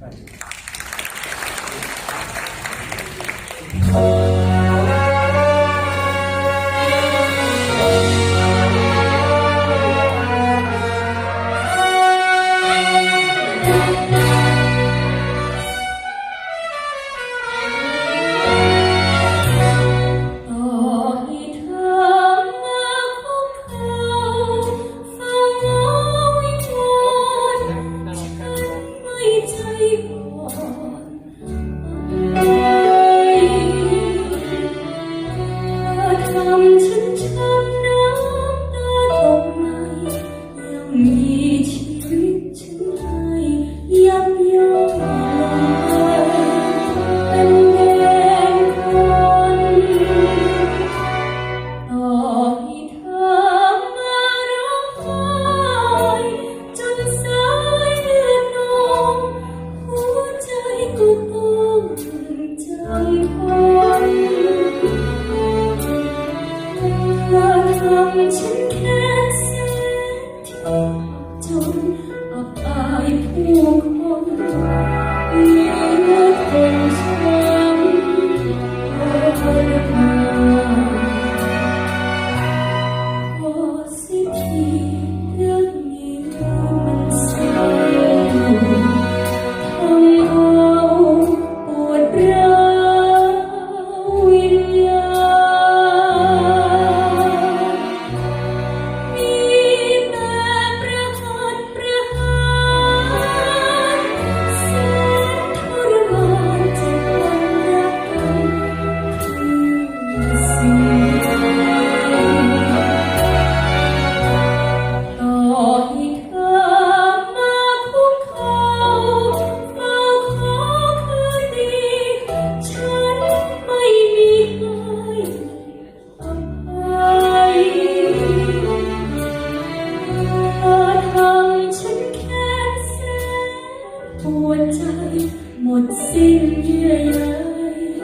Thank you. 你。 จนอับอายผู้คน